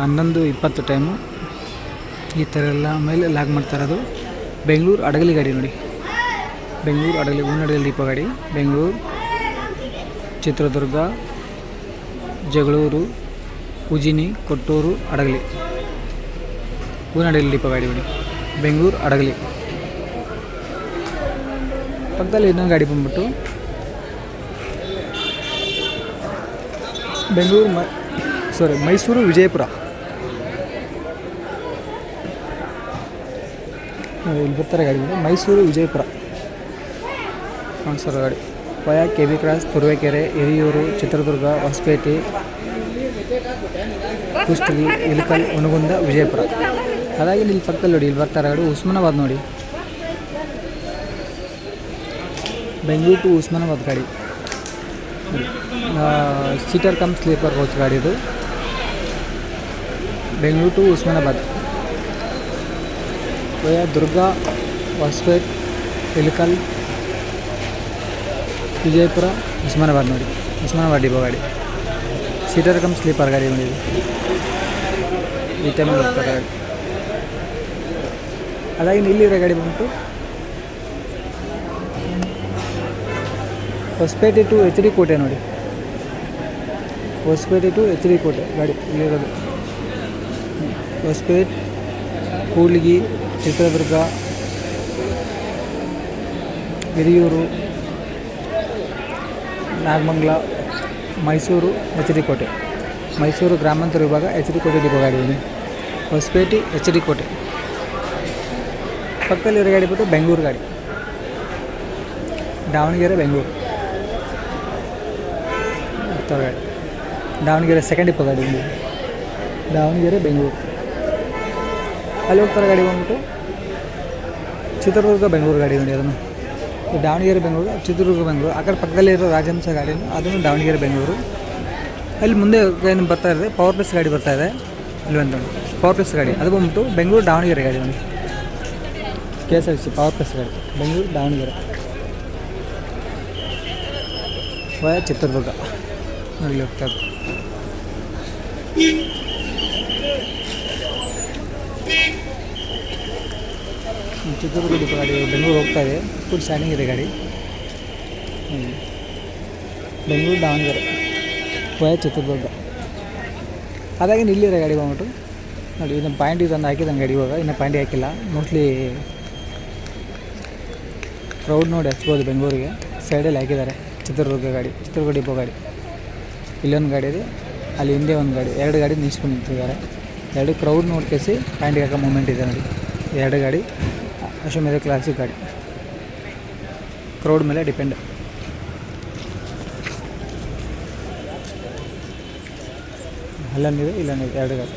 ಹನ್ನೊಂದು ಇಪ್ಪತ್ತು ಟೈಮು ಈ ಥರ ಎಲ್ಲ ಮೇಲೆ ಲಾಗ್ ಮಾಡ್ತಾ ಇರೋದು. ಬೆಂಗಳೂರು ಅಡಗಲಿ ಗಾಡಿ ನೋಡಿ. ಬೆಂಗಳೂರು ಅಡಗಲಿ ಹೂನಡಗಲಿ ದೀಪ ಗಾಡಿ. ಬೆಂಗಳೂರು, ಚಿತ್ರದುರ್ಗ, ಜಗಳೂರು, ಉಜಿನಿ, ಕೊಟ್ಟೂರು, ಅಡಗಲಿ. ಹೂನಡಗಲಿ ದೀಪ ಗಾಡಿ ನೋಡಿ. ಬೆಂಗಳೂರು ಅಡಗಲಿ. ಪಕ್ಕದಲ್ಲಿ ಇನ್ನೊಂದು ಗಾಡಿ ಬಂದ್ಬಿಟ್ಟು. ಬೆಂಗಳೂರು ಮ ಸಾರಿ ಮೈಸೂರು ವಿಜಯಪುರ. ಇಲ್ಲಿ ಬರ್ತಾರೆ ಗಾಡಿ ಮೈಸೂರು ವಿಜಯಪುರ. ಕಾಣಿಸೋರು ಗಾಡಿ. Via, K B cross, Turuvekere, Hiriyur, Chitradurga, Hosapete, Kushtagi Ilkal Hungund Vijayapura. ಅದಾಗಿ ಇಲ್ಲಿ ಪಕ್ಕದಲ್ಲಿ ನೋಡಿ, ಇಲ್ಲಿ ಬರ್ತಾರೆ ಗಾಡಿ. ಉಸ್ಮಾನಾಬಾದ್ ನೋಡಿ. ಬೆಂಗಳೂರು ಟು ಉಸ್ಮಾನಾಬಾದ್ ಗಾಡಿ. ಸೀಟರ್ ಕಮ್ ಸ್ಲೀಪರ್ ಕೋಚ್ ಗಾಡಿ ಇದು. ಬೆಂಗಳೂರು ಟು ಉಸ್ಮಾನಾಬಾದ್. ವಯ ದುರ್ಗಾ, ಹೊಸಪೇಟ್ ಇಲಕಲ್ ವಿಜಯಪುರ, ಉಸ್ಮಾನಾಬಾದ್ ನೋಡಿ. ಉಸ್ಮಾನಾಬಾದ್ ಡಿಪೋ ಗಾಡಿ. ಸೀಟರ್ ಕಮ್ ಸ್ಲೀಪರ್ ಗಾಡಿ ನೋಡಿ ಈ ಟೈಮಲ್ಲಿ ಹೋಗ್ತಾರೆ ಗಾಡಿ ಅದಾಗಿ ಇಲ್ಲಿರೋ ಗಾಡಿ ಬಂದ್ಬಿಟ್ಟು ಹೊಸಪೇಟೆ ಟು ಎಚ್ ಡಿ ಕೋಟೆ ನೋಡಿ. Hosapete to H D Kote ಗಾಡಿ ಇಲ್ಲಿರೋದು. ಹೊಸಪೇಟೆ, ಕೂಡ್ಲಿಗಿ ಚಿತ್ರದುರ್ಗ, ಹಿರಿಯೂರು, ನಾಗಮಂಗಲ, ಮೈಸೂರು ಎಚ್ ಡಿ ಕೋಟೆ ಮೈಸೂರು ಗ್ರಾಮಾಂತರ ವಿಭಾಗ ಎಚ್ ಡಿ ಕೋಟೆ ಡಿಪೋ ಗಾಡಿ ಹೊಸಪೇಟೆ ಎಚ್ ಡಿ ಕೋಟೆ ಪಕ್ಕದಲ್ಲಿರೋ ಗಾಡಿ ಬಿಟ್ಟು ಬೆಂಗಳೂರು ಗಾಡಿ. ದಾವಣಗೆರೆ, ಬೆಂಗಳೂರು. ಗಾಡಿ ದಾವಣಗೆರೆ ಸೆಕೆಂಡ್ ಡಿಪೋ ಗಾಡಿ. ದಾವಣಗೆರೆ, ಬೆಂಗಳೂರು. ಅಲ್ಲಿ ಹೋಗ್ತಾರೆ ಗಾಡಿ ಬಂದ್ಬಿಟ್ಟು? ಚಿತ್ರದುರ್ಗ ಬೆಂಗಳೂರು ಗಾಡಿ ನೋಡಿ ಅದನ್ನು. ದಾವಣಗೆರೆ ಬೆಂಗಳೂರು, ಚಿತ್ರದುರ್ಗ ಬೆಂಗಳೂರು. ಆ ಕಡೆ ಪಕ್ಕದಲ್ಲಿರೋ ರಾಜಹಂಸ ಗಾಡಿ ಅದನ್ನು ದಾವಣಗೆರೆ ಬೆಂಗಳೂರು. ಅಲ್ಲಿ ಮುಂದೆ ಏನು ಬರ್ತಾ ಇದೆ ಪವರ್ ಪ್ಲಸ್ ಗಾಡಿ ಬರ್ತಾ ಇದೆ. ಒಂದು ಪವರ್ ಪ್ಲಸ್ ಗಾಡಿ. ಅದು ಬಂದ್ಬಿಟ್ಟು ಬೆಂಗಳೂರು ದಾವಣಗೆರೆ ಗಾಡಿ ನೋಡಿ. K S R C power plus ಗಾಡಿ. ಬೆಂಗಳೂರು ದಾವಣಗೆರೆ. ಚಿತ್ರದುರ್ಗ. ನೋಡಿ ಹೋಗ್ತಾ ಹೋಗ್ತಾ ಇರೋದು. ಈ ಚಿತ್ರದುರ್ಗ ಡಿಪೋ ಗಾಡಿ, ಬೆಂಗಳೂರು ಹೋಗ್ತಾ ಇದೆ. ಫುಲ್ ಸ್ಟ್ಯಾಂಡಿಂಗ್ ಇದೆ ಗಾಡಿ. ಹ್ಞೂ ಬೆಂಗಳೂರು ದಾವಣಗೆರೆ, ವಯ ಚಿತ್ರದುರ್ಗ. ಅದಾಗಿ ಇಲ್ಲಿರೋ ಗಾಡಿ ಬಂದ್ಬಿಟ್ಟು. ನೋಡಿ ಇನ್ನು ಪಾಯಿಂಟ್ ಇದನ್ನು ಹಾಕಿದ್ದಾನೆ ಗಾಡಿ ಇವಾಗ. ಇನ್ನು ಪಾಯಿಂಟ್ ಹಾಕಿಲ್ಲ. ಮೋಸ್ಟ್ಲಿ ಕ್ರೌಡ್ ನೋಡಿ ಹಚ್ಬೋದು ಬೆಂಗಳೂರಿಗೆ. ಸೈಡಲ್ಲಿ ಹಾಕಿದ್ದಾರೆ ಚಿತ್ರದುರ್ಗ ಗಾಡಿ, ಚಿತ್ರದುರ್ಗ ಡಿಪೋ ಗಾಡಿ. ಇಲ್ಲೊಂದು ಗಾಡಿ ಇದೆ. ಅಲ್ಲಿ ಹಿಂದೆ ಒಂದು ಗಾಡಿ, ಎರಡು ಗಾಡಿ ನಿಲ್ಸ್ಕೊಂಡು ನಿಂತಿದ್ದಾರೆ. ಎರಡು ಕ್ರೌಡ್ ನೋಡ್ಕೇಸಿ ಪ್ಯಾಂಟಿಗೆ ಹಾಕೋ ಮೂಮೆಂಟ್ ಇದೆ ನೋಡಿ. ಎರಡು ಗಾಡಿ. ಅಶ್ವಮೇಧ ಕ್ಲಾಸಿಕ್ ಗಾಡಿ. ಕ್ರೌಡ್ ಮೇಲೆ ಡಿಪೆಂಡ್ ಅಲ್ಲೊಂದಿದೆ ಇಲ್ಲೊಂದಿದೆ ಎರಡು ಗಾಡಿ.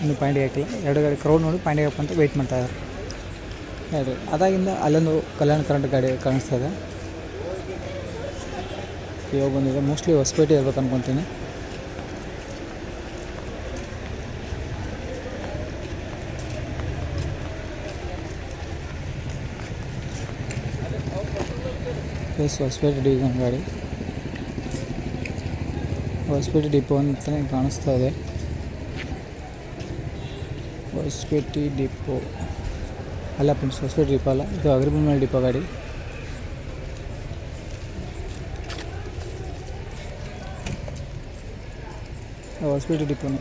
ಇನ್ನು ಪಾಯಿಂಟ್ ಹಾಕಿಲ್ಲ ಎರಡು ಗಾಡಿ ಕ್ರೌಡ್ ನೋಡಿ ಪಾಯಿಂಟಿಗೆ ಅಂತ ವೆಯ್ಟ್ ಮಾಡ್ತಾ ಇದ್ದಾರೆ. ಎರಡು. ಅದಾಗಿಂದ ಅಲ್ಲೊಂದು ಕಲ್ಯಾಣ ಕರೆಂಟ್ ಗಾಡಿ ಕಾಣಿಸ್ತಾ ಇದೆ. ಇವಾಗ ಬಂದಿದೆ. ಮೋಸ್ಟ್ಲಿ ಹೊಸಪೇಟೆ ಇರ್ಬೇಕು ಅನ್ಕೊತೀನಿ ಎಸ್ ಹೊಸಪೇಟೆ ಡಿವಿಷನ್ ಗಾಡಿ ಹೊಸಪೇಟೆ ಡಿಪೋ ಅಂತಲೇ ಕಾಣಿಸ್ತಾ ಇದೆ ಹೊಸಪೇಟೆ ಡಿಪೋ ಅಲ್ಲ ಫ್ರೆಂಡ್ಸ್ ಹೊಸಪೇಟೆ ಡಿಪೋ ಅಲ್ಲ ಇದು ಅಗ್ರಿಬೊಮ್ಮೆ ಡಿಪೋ ಗಾಡಿ ಹೊಸಪೇಟೆ ಡಿಪೋನೇ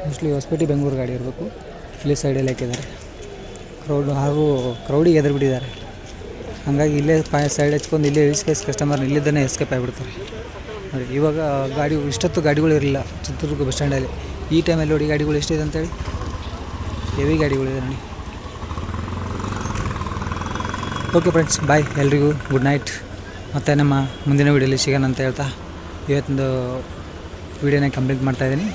ಮೋಸ್ಟ್ಲಿ ಹೊಸಪೇಟೆ ಬೆಂಗಳೂರು ಗಾಡಿ ಇರಬೇಕು ಇಲ್ಲಿ ಸೈಡಲ್ಲಿ ಹಾಕಿದ್ದಾರೆ ಕ್ರೌಡ್ ಹಾಗೂ ಕ್ರೌಡಿಗೆ ಎದುರು ಬಿಟ್ಟಿದ್ದಾರೆ ಹಾಗಾಗಿ ಇಲ್ಲೇ ಪಾಯ ಸೈಡ್ ಹಚ್ಕೊಂಡು ಇಲ್ಲೇ ಇಳಿಸ್ಕೇಸ್ ಕಸ್ಟಮರ್ ಇಲ್ಲಿದ್ದಾನೆ ಎಸ್ಕೇಪ್ ಆಗಿಬಿಡ್ತಾರೆ. ನೋಡಿ, ಇವಾಗ ಗಾಡಿ ಇಷ್ಟೊತ್ತು ಗಾಡಿಗಳು ಇರಲಿಲ್ಲ ಚಿತ್ರದುರ್ಗ ಬಸ್ ಸ್ಟ್ಯಾಂಡಲ್ಲಿ ಈ ಟೈಮಲ್ಲಿ ನೋಡಿ ಗಾಡಿಗಳು ಎಷ್ಟಿದೆ ಅಂತೇಳಿ ಹೆವಿ ಗಾಡಿಗಳಿದೆ ನೋಡಿ. ಓಕೆ ಫ್ರೆಂಡ್ಸ್ ಬಾಯ್ ಎಲ್ರಿಗೂ ಗುಡ್ ನೈಟ್ ಮತ್ತು ನಮ್ಮ ಮುಂದಿನ ವೀಡಿಯೋಲಿ ಸಿಗೋಣ ಅಂತ ಹೇಳ್ತಾ ಇವತ್ತೊಂದು ವೀಡಿಯೋನ ಕಂಪ್ಲೀಟ್ ಮಾಡ್ತಾಯಿದ್ದೀನಿ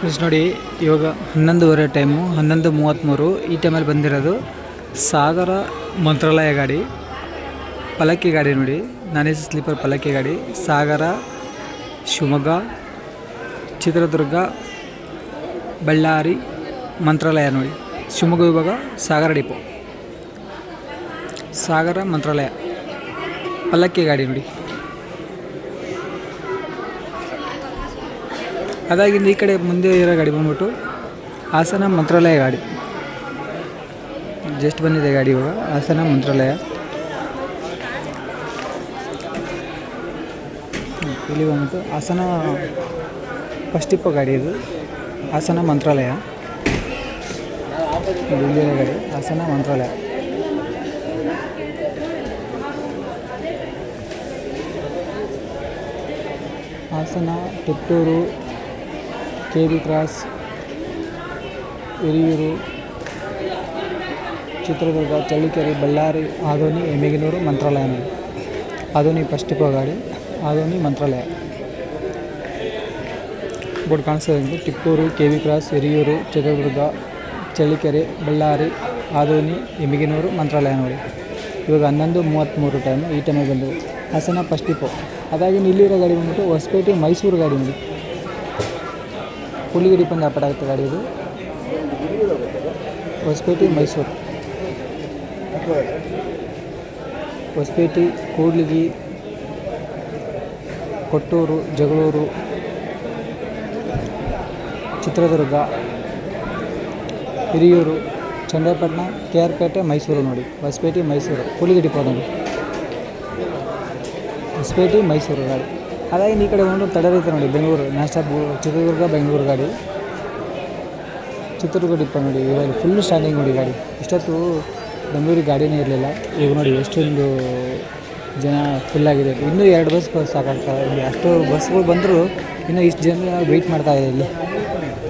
ಫ್ರೆಂಡ್ಸ್ ನೋಡಿ, ಇವಾಗ ಹನ್ನೊಂದುವರೆ ಟೈಮು ಹನ್ನೊಂದು ಮೂವತ್ತ್ಮೂರು ಈ ಟೈಮಲ್ಲಿ ಬಂದಿರೋದು ಸಾಗರ ಮಂತ್ರಾಲಯ ಗಾಡಿ, ಪಲಕ್ಕಿ ಗಾಡಿ ನೋಡಿ non A C sleeper Pallakki ಗಾಡಿ, ಸಾಗರ, ಶಿವಮೊಗ್ಗ, ಚಿತ್ರದುರ್ಗ, ಬಳ್ಳಾರಿ ಮಂತ್ರಾಲಯ ನೋಡಿ, ಶಿವಮೊಗ್ಗ ವಿಭಾಗ ಸಾಗರ ಡಿಪೋ. ಸಾಗರ ಮಂತ್ರಾಲಯ ಪಲ್ಲಕ್ಕಿ ಗಾಡಿ ನೋಡಿ. ಅದಾಗಿಂದ ಈ ಕಡೆ ಮುಂದೆ ಇರೋ ಗಾಡಿ ಬಂದ್ಬಿಟ್ಟು ಹಾಸನ ಮಂತ್ರಾಲಯ ಗಾಡಿ. ಜಸ್ಟ್ ಬಂದಿದೆ ಗಾಡಿ ಇವಾಗ, ಹಾಸನ ಮಂತ್ರಾಲಯ. ಇಲ್ಲಿ ಬಂದ್ಬಿಟ್ಟು ಹಾಸನ ಫಸ್ಟ್ ಇಪ್ಪ ಗಾಡಿ ಇದು. ಹಾಸನ ಮಂತ್ರಾಲಯ. ಇಲ್ಲಿರೋ ಗಾಡಿ, Hassan Mantralayam. Hassan Tiptur K B cross, Hiriyur, Chitradurga, Challakere, Ballari, Adoni, Yemmiganur, Mantralayam. Adoni first ಇಪ್ಪ ಗಾಡಿ ಆದೋನಿ ಮಂತ್ರಾಲಯ. ಬೋರ್ಡ್ ಕಾಣಿಸ್ತದೆ Tiptur K V cross, Hiriyur, Chitradurga, Challakere, Ballari, Adoni Yemmiganur Mantralayam ನೋಡಿ. ಇವಾಗ ಹನ್ನೊಂದು ಮೂವತ್ತ್ಮೂರು ಟೈಮ್ ಈ ಟೈಮಿಗೆ ಬಂದವು ಹಾಸನ ಫಸ್ಟ್ ಟಿಪ್ಪು ಅದಾಗಿ ಇಲ್ಲಿರೋ ಗಾಡಿ ಬಂದ್ಬಿಟ್ಟು ಹೊಸಪೇಟೆ, ಮೈಸೂರು ಗಾಡಿ ನೋಡಿ. ಹುಲಿಗಿರಿ ಬಂದು ಅಪ್ಪಟ ಆಗುತ್ತೆ ಗಾಡಿ ಇದು. ಹೊಸಪೇಟೆ, ಮೈಸೂರು. ಹೊಸಪೇಟೆ, ಕೂಡ್ಲಿಗಿ, ಕೊಟ್ಟೂರು, ಜಗಳೂರು, ಚಿತ್ರದುರ್ಗ, ಹಿರಿಯೂರು, ಚಂದ್ರಪಟ್ಟಣ, ಕೆ ಆರ್ ಪೇಟೆ, ಮೈಸೂರು ನೋಡಿ. ಹೊಸಪೇಟೆ, ಮೈಸೂರು. ಪುಲಿಗಿಡಿ ಡಿಪೋ ನೋಡಿ. ಹೊಸಪೇಟೆ, ಮೈಸೂರು ಗಾಡಿ. ಅದಾಗಿ ಈ ಕಡೆ ಒಂದು ತಡರೈತೆ ನೋಡಿ, ಬೆಂಗಳೂರು ನಾನ್ ಚಿತ್ರದುರ್ಗ, ಬೆಂಗಳೂರು ಗಾಡಿ. ಚಿತ್ರದುರ್ಗ ಡಿಪ್ಪ ನೋಡಿ ಇವಾಗ ಫುಲ್ ಸ್ಟ್ಯಾಂಡಿಂಗ್ ನೋಡಿ ಗಾಡಿ. ಇಷ್ಟೊತ್ತು ಬೆಂಗಳೂರಿಗೆ ಗಾಡಿನೇ ಇರಲಿಲ್ಲ. ಈಗ ನೋಡಿ, ಎಷ್ಟೊಂದು ಜನ ಫುಲ್ಲಾಗಿದೆ ಇನ್ನೂ ಎರಡು ಬಸ್ ಸಾಕಾಗ್ತವೆ ಇಲ್ಲಿ ಅಷ್ಟು ಬಸ್ಗಳು ಬಂದರೂ ಇನ್ನೂ ಇಷ್ಟು ಜನ ವೆಯ್ಟ್ ಮಾಡ್ತಾ ಇದೆ ಇಲ್ಲಿ.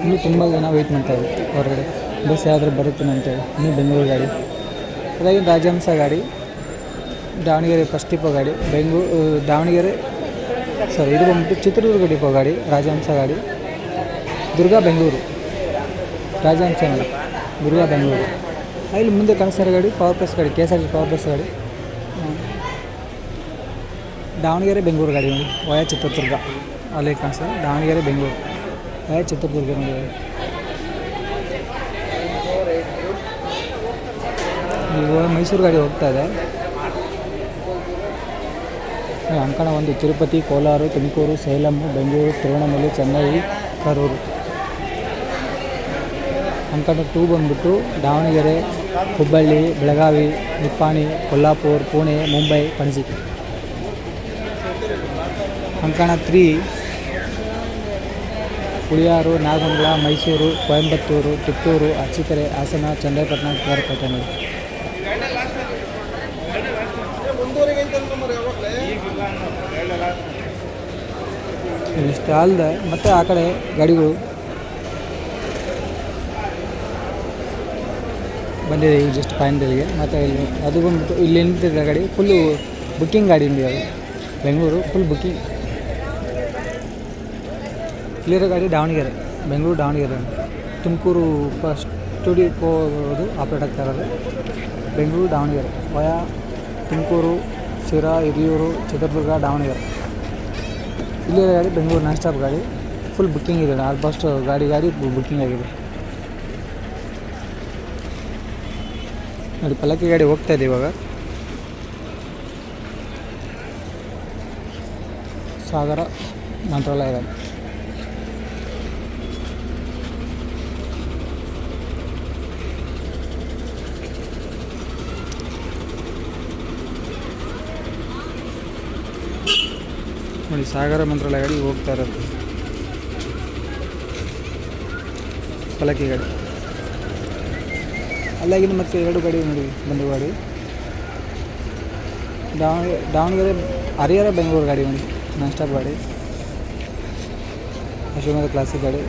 ಇನ್ನೂ ತುಂಬ ಜನ ವೆಯ್ಟ್ ಮಾಡ್ತಾ ಇದೆ ಹೊರಗಡೆ. ಬಸ್ ಯಾವ್ದಾದ್ರು ಬರುತ್ತೇನೆ ಅಂತೇಳಿ, ಇನ್ನೂ ಬೆಂಗಳೂರು ಗಾಡಿ. ಅದಾಗಿ ರಾಜಹಂಸ ಗಾಡಿ, ದಾವಣಗೆರೆ ಫಸ್ಟ್ ಟಿಪ್ಪ ಗಾಡಿ. ಬೆಂಗಳೂರು ದಾವಣಗೆರೆ ಸಾರಿ, ಇದು ಬಂದ್ಬಿಟ್ಟು ಚಿತ್ರದುರ್ಗ ಡಿಪೋ ಗಾಡಿ, ರಾಜಹಂಸ ಗಾಡಿ, ದುರ್ಗಾ ಬೆಂಗಳೂರು. ರಾಜಹಂಸ ನೋಡಿ ದುರ್ಗಾ ಬೆಂಗಳೂರು. ಇಲ್ಲಿ ಮುಂದೆ ಕಾಣಿಸ್ತಾರೆ ಗಾಡಿ ಪವರ್ ಪ್ಲಸ್ ಗಾಡಿ K S R T power plus ಗಾಡಿ. ದಾವಣಗೆರೆ ಬೆಂಗಳೂರು ಗಾಡಿ ನೋಡಿ ಚಿತ್ರದುರ್ಗ. ಅಲ್ಲಿ ಕಾಣಿಸ್ತದೆ ದಾವಣಗೆರೆ ಬೆಂಗಳೂರು. ವಯ ಚಿತ್ರದುರ್ಗ ನೋಡಿ. ಇವಾಗ ಮೈಸೂರು ಗಾಡಿ ಹೋಗ್ತಾ ಇದೆ. ಅಂಕಣ ಒಂದು ತಿರುಪತಿ, ಕೋಲಾರ, ತುಮಕೂರು, ಸೇಲಂ, ಬೆಂಗಳೂರು ತಿರುವಣಮಲ್ಲಿ ಚೆನ್ನೈ, ಕರೂರು. ಅಂಕಣ ಟೂ ಬಂದುಬಿಟ್ಟು ದಾವಣಗೆರೆ, ಹುಬ್ಬಳ್ಳಿ, ಬೆಳಗಾವಿ, ನಿಪ್ಪಾಣಿ, ಕೊಲ್ಲಾಪುರ, ಪುಣೆ, ಮುಂಬೈ ಪಣಜಿ ಅಂಕಣ ತ್ರೀ ಹುಳಿಯಾರು ನಾಗಮಂಗಲ, ಮೈಸೂರು, ಕೊಯಂಬತ್ತೂರು ಕಿತ್ತೂರು ಅಚ್ಚಿಕೆರೆ ಹಾಸನ ಚನ್ನರಾಯಪಟ್ಟಣ ಕೇರಪೇಟೆ ನೋಡಿ ಮತ್ತು ಆ ಕಡೆ ಗಾಡಿಗಳು ಬಂದಿದೆ ಈಗ ಜಸ್ಟ್ ಪಾಯಿಂಟಲ್ಲಿಗೆ ಮತ್ತು ಇಲ್ಲಿ ಅದು ಬಂದ್ಬಿಟ್ಟು ಇಲ್ಲಿ ನಿಂತಿದ್ದ ಗಾಡಿ. ಫುಲ್ಲು ಬುಕ್ಕಿಂಗ್ ಗಾಡಿ ಇದೆ ಅದು. ಬೆಂಗಳೂರು ಫುಲ್ ಬುಕ್ಕಿಂಗ್ ಇಲ್ಲಿರೋ ಗಾಡಿ ದಾವಣಗೆರೆ. ಬೆಂಗಳೂರು, ದಾವಣಗೆರೆ. ತುಮಕೂರು ಫಸ್ಟ್ ಹೋಗೋದು ಆಪ್ರೇಟ್ ಆಗ್ತಾ ಇರೋದು. ಬೆಂಗಳೂರು, ದಾವಣಗೆರೆ. ವಯಾ, ತುಮಕೂರು, ಶಿರಾ, ಹಿರಿಯೂರು, ಚಿತ್ರದುರ್ಗ, ದಾವಣಗೆರೆ. ಇಲ್ಲಿರೋ ಗಾಡಿ, ಬೆಂಗಳೂರು ನಾನ್ ಸ್ಟಾಪ್ ಗಾಡಿ. ಫುಲ್ ಬುಕ್ಕಿಂಗ್ ಇದೆ ಆಲ್ಮೋಸ್ಟ್ ಗಾಡಿ ಗಾಡಿ ಬುಕ್ಕಿಂಗ್ ಆಗಿದೆ. ನೋಡಿ, ಪಲ್ಲಕ್ಕಿ ಗಾಡಿ ಹೋಗ್ತಾ ಇದೆ ಇವಾಗ. ಸಾಗರ ಮಂತ್ರಾಲಯ ನೋಡಿ ಸಾಗರ ಮಂತ್ರಾಲಯ ಗಾಡಿ ಹೋಗ್ತಾ ಇರೋದು. ಪಲಕಿ ಗಾಡಿ ಅಲ್ಲಾಗಿನ ಮತ್ತೆ ಎರಡು ಗಾಡಿ ನೋಡಿ ಬಂದು ಗಾಡಿ ದಾವಣಗೆರೆ ದಾವಣಗೆರೆ, ಹರಿಹರ, ಬೆಂಗಳೂರು ಗಾಡಿ ಒಂದು ನಾನ್ ಸ್ಟಾಪ್ ಗಾಡಿ. ಅಶೋಕ ಕ್ಲಾಸಿಕ್ ಗಾಡಿ.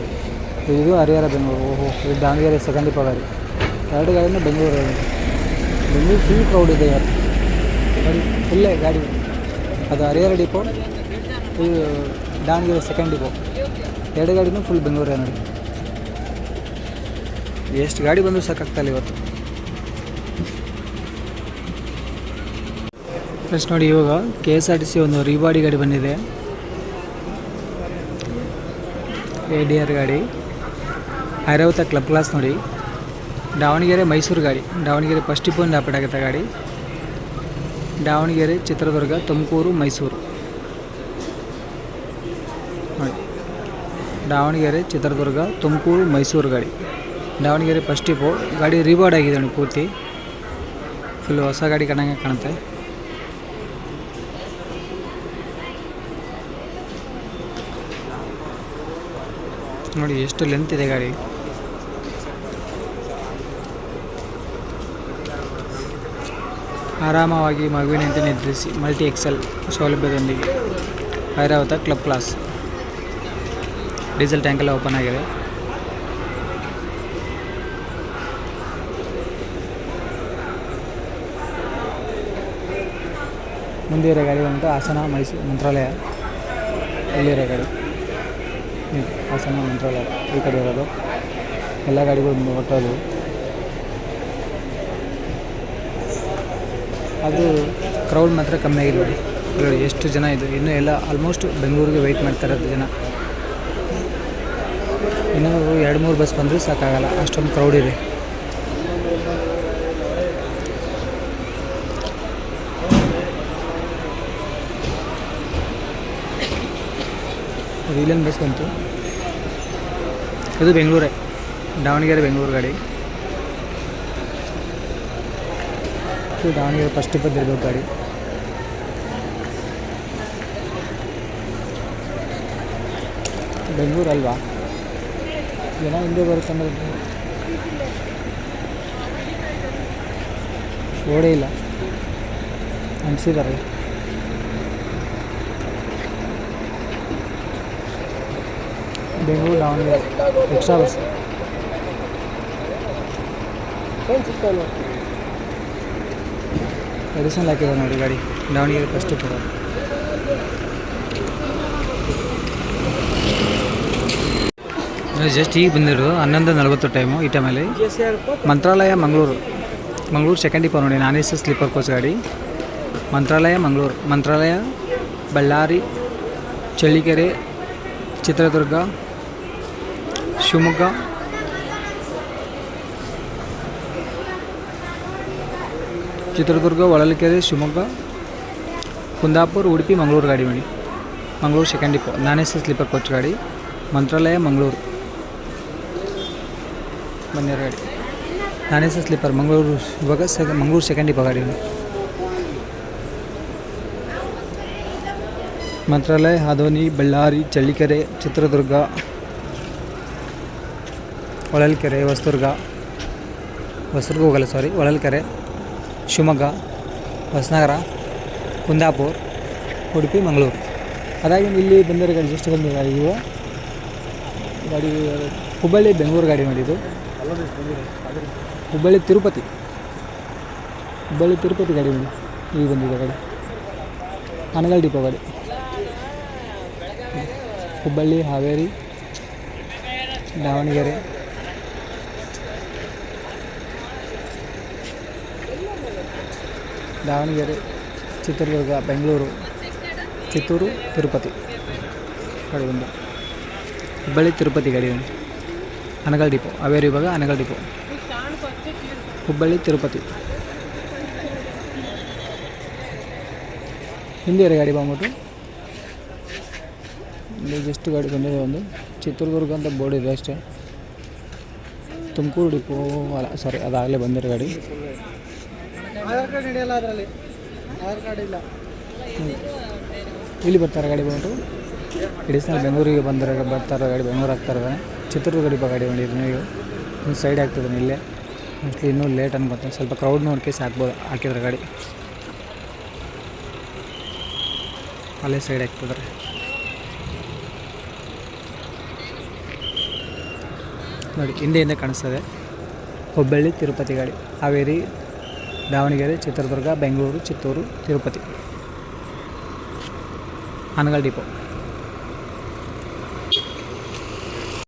ಇದು ಹರಿಹರ, ಬೆಂಗಳೂರು. ಓಹೋ, ಇದು ದಾವಣಗೆರೆ ಸೆಕೆಂಡ್ ಗಾಡಿ. ಎರಡು ಗಾಡಿನೂ ಬೆಂಗಳೂರು ಬೆಂಗಳೂರು ಫುಲ್ ಕ್ರೌಡ್ ಇದೆ ಇವತ್ತು. ಗಾಡಿ ಫುಲ್ಲೇ ಗಾಡಿ. ಅದು ಹರಿಹರ ಡಿಪೋ ಇದು ದಾವಣಗೆರೆ ಸೆಕೆಂಡ್ ಡಿಪೋ ಎರಡು ಗಾಡಿನೂ ಫುಲ್ ಬೆಂಗಳೂರೇ ನೋಡಿ. ಎಷ್ಟು ಗಾಡಿ ಬಂದರೂ ಸಾಕಾಗ್ತಾಯಿಲ್ಲ ಇವತ್ತು. ಫಸ್ಟ್ ನೋಡಿ ಇವಾಗ K S R T C ಒಂದು ರೀಬಾಡಿ ಗಾಡಿ ಬಂದಿದೆ. ಎ ಡಿ ಆರ್ ಗಾಡಿ. ಐರಾವತ ಕ್ಲಬ್ ಕ್ಲಾಸ್ ನೋಡಿ. ದಾವಣಗೆರೆ ಮೈಸೂರು ಗಾಡಿ. ದಾವಣಗೆರೆ ಫಸ್ಟ್ ಡಿಪೋಯಿಂದ ಆಪರೇಟ್ ಗಾಡಿ. ದಾವಣಗೆರೆ ಚಿತ್ರದುರ್ಗ ತುಮಕೂರು ಮೈಸೂರು. ನೋಡಿ ದಾವಣಗೆರೆ, ಚಿತ್ರದುರ್ಗ, ತುಮಕೂರು, ಮೈಸೂರು ಗಾಡಿ. ದಾವಣಗೆರೆ ಫಸ್ಟ್ ಟಿಪ್ಪು ಗಾಡಿ ರಿವಾರ್ಡ್ ಆಗಿದೆ ನೋಡಿ ಪೂರ್ತಿ. ಫುಲ್ ಹೊಸ ಗಾಡಿ ಕಂಡಂಗೆ ಕಾಣುತ್ತೆ. ನೋಡಿ ಎಷ್ಟು ಲೆಂತ್ ಇದೆ ಗಾಡಿ. ಆರಾಮವಾಗಿ ಮಗುವಿನಂತೆ ನಿದ್ರಿಸಿ ಮಲ್ಟಿ ಎಕ್ಸೆಲ್ ಸೌಲಭ್ಯದೊಂದಿಗೆ. Airavat club class diesel tank ಎಲ್ಲ ಓಪನ್ ಆಗಿದೆ. ಮುಂದೆ ಇರೋ ಗಾಡಿ ಬಂದು ಹಾಸನ ಮೈಸೂರು ಮಂತ್ರಾಲಯ. ಇಲ್ಲಿರೋ ಗಾಡಿ. ಹಾಸನ ಮಂತ್ರಾಲಯ ಈ ಕಡೆ ಇರೋದು. ಎಲ್ಲ ಗಾಡಿಗಳು ಹೊಟ್ಟೋದು ಅದು ಕ್ರೌಡ್ ಮಾತ್ರ ಕಮ್ಮಿ ಆಗಿದೆ ನೋಡಿ. ಎಷ್ಟು ಜನ ಇದು. ಇನ್ನೂ ಎಲ್ಲ ಆಲ್ಮೋಸ್ಟ್ ಬೆಂಗಳೂರಿಗೆ ವೆಯ್ಟ್ ಮಾಡ್ತಾ ಇರೋದು ಜನ. ಇನ್ನೂ ಎರಡು ಮೂರು ಬಸ್ ಬಂದರೂ ಸಾಕಾಗಲ್ಲ. ಅಷ್ಟೊಂದು ಕ್ರೌಡ್ ಇದೆ. ಅದು ಬಸ್ ಬಂತು? ಇದು ಬೆಂಗಳೂರೇ. ದಾವಣಗೆರೆ ಬೆಂಗಳೂರು ಗಾಡಿ. ದಾವಣಗೆರೆ ಫಸ್ಟ್ ಬಂದಿರ್ಬೇಕು ಗಾಡಿ. ಬೆಂಗಳೂರು ಅಲ್ವಾ? ಜನ ಹಿಂದೆ ಬರುತ್ತೆ ಅಂದ್ರೆ ಓಡೇ ಇಲ್ಲ ಅನಿಸಿದ್ದಾರೆ Bengaluru Davanagere extra bus additional ಹಾಕಿದ್ದಾರೆ ನೋಡಿ ಗಾಡಿ ದಾವಣಗೆರೆ ಫಸ್ಟ್ ಕೂಡ ಜಸ್ಟ್ ಈಗ ಬಂದಿರೋದು ಹನ್ನೊಂದು ನಲವತ್ತು ಟೈಮು ಈ ಟೈಮಲ್ಲಿ ಮಂತ್ರಾಲಯ ಮಂಗಳೂರು ಮಂಗಳೂರು ಸೆಕೆಂಡ್ ಡಿಪೋ ನೋಡಿ ನಾನ್ ಎಸ್ ಸ್ಲೀಪರ್ ಕೋಚ್ ಗಾಡಿ ಮಂತ್ರಾಲಯ ಮಂಗಳೂರು ಮಂತ್ರಾಲಯ ಬಳ್ಳಾರಿ ಚಳ್ಳಿಕೆರೆ ಚಿತ್ರದುರ್ಗ ಶಿವಮೊಗ್ಗ. ಚಿತ್ರದುರ್ಗ, ಹೊಳಲ್ಕೆರೆ, ಶಿವಮೊಗ್ಗ. ಕುಂದಾಪುರ, ಉಡುಪಿ, ಮಂಗಳೂರು ಗಾಡಿ ಮಾಡಿ Mangaluru second depot non S sleeper coach ಗಾಡಿ. ಮಂತ್ರಾಲಯ, ಮಂಗಳೂರು. ಬಂದಿರೋ ಗಾಡಿ ನಾನ್ ಎಸ್ ಸ್ಲೀಪರ್, ಮಂಗಳೂರು, ಇವಾಗ ಸೆಕ, ಮಂಗಳೂರು ಸೆಕೆಂಡ್ ಇವಾಗ ಗಾಡಿ ಮಂತ್ರಾಲಯ ಹಾದೋನಿ ಬಳ್ಳಾರಿ, ಚಳ್ಳಿಕೆರೆ, ಚಿತ್ರದುರ್ಗ, ಹೊಳಲ್ಕೆರೆ, ಹೊಸದುರ್ಗ. ಹೊಸದುರ್ಗ ಹೋಗಲ್ಲ ಸಾರಿ ಹೊಳಲ್ಕೆರೆ, ಶಿವಮೊಗ್ಗ, ಹೊಸನಗರ, ಕುಂದಾಪುರ, ಉಡುಪಿ, ಮಂಗಳೂರು. ಅದಾಗಿ ಇಲ್ಲಿ ಬಂದಿರೋ ಗಾಡಿ ಜಸ್ಟ್ ಬಂದಿರೋ ಗಾಡಿ ಇವು ಗಾಡಿ, ಹುಬ್ಬಳ್ಳಿ, ಬೆಂಗಳೂರು ಗಾಡಿ ಮಾಡಿದ್ದು. ಹುಬ್ಬಳ್ಳಿ ತಿರುಪತಿ. ಹುಬ್ಬಳ್ಳಿ ತಿರುಪತಿ ಗಾಡಿ ಬಂದು ಈಗ ಬಂದಿದೆ ಗಾಡಿ ಅನಗಲ್ ಡಿಪೋ ಗಾಡಿ ಹುಬ್ಬಳ್ಳಿ, ಹಾವೇರಿ, ದಾವಣಗೆರೆ. ದಾವಣಗೆರೆ, ಚಿತ್ರದುರ್ಗ, ಬೆಂಗಳೂರು, ಚಿತ್ತೂರು, ತಿರುಪತಿ ಗಾಡಿ ಬಂದು ಹುಬ್ಬಳ್ಳಿ ತಿರುಪತಿ ಗಾಡಿ ಒಂದು. ಅನಗಲ್ ಡಿಪೋ ಹಾವೇರಿ ವಿಭಾಗ ಅನಗಲ್ ಡಿಪೋ. ಹುಬ್ಬಳ್ಳಿ ತಿರುಪತಿ. ಹಿಂದೆ ಇರೋ ಗಾಡಿ ಬಂದ್ಬಿಟ್ಟು. ಇಲ್ಲಿ ಜಸ್ಟ್ ಗಾಡಿ ಬಂದಿದೆ ಒಂದು. ಚಿತ್ರದುರ್ಗ ಅಂತ ಬೋರ್ಡ್ ಇದೆ ಅಷ್ಟೇ. ತುಮಕೂರು ಡಿಪೋ ಅಲ್ಲ ಸಾರಿ ಅದಾಗಲೇ ಬಂದಿರೋ ಗಾಡಿ. ಇಲ್ಲ. ಬರ್ತಾರೆ ಗಾಡಿ ಬಂದ್ಬಿಟ್ಟು. ಇಡಿಸ್ನಲ್ ಬೆಂಗಳೂರಿಗೆ ಬಂದಿರೋ ಬರ್ತಾರೆ ಗಾಡಿ ಬೆಂಗಳೂರು ಆಗ್ತಾ ಇರೋದೆ ಚಿತ್ರದುರ್ಗ ಗಾಡಿ ಮಾಡಿದ್ದೀನಿ ಇನ್ನು ಸೈಡ್ ಆಗ್ತಿದ್ದಾನೆ ಇಲ್ಲೇ. ಮೋಸ್ಟ್ಲಿ ಇನ್ನೂ ಲೇಟ್ ಅನ್ಕೊತೀನಿ. ಸ್ವಲ್ಪ ಕ್ರೌಡ್ ನೋಡ್ಕೇಸಿ ಹಾಕ್ಬೋದು, ಹಾಕಿದ್ರೆ ಗಾಡಿ. ಅಲ್ಲೇ ಸೈಡ್ ಆಗ್ತಿದ್ದಾರೆ ನೋಡಿ ಹಿಂದೆ ಹಿಂದೆ ಕಾಣಿಸ್ತದೆ. ಹುಬ್ಬಳ್ಳಿ ತಿರುಪತಿ ಗಾಡಿ. ಹಾವೇರಿ ದಾವಣಗೆರೆ, ಚಿತ್ರದುರ್ಗ ಬೆಂಗಳೂರು ಚಿತ್ತೂರು ತಿರುಪತಿ ಹನಗಲ್ ಡಿಪೋ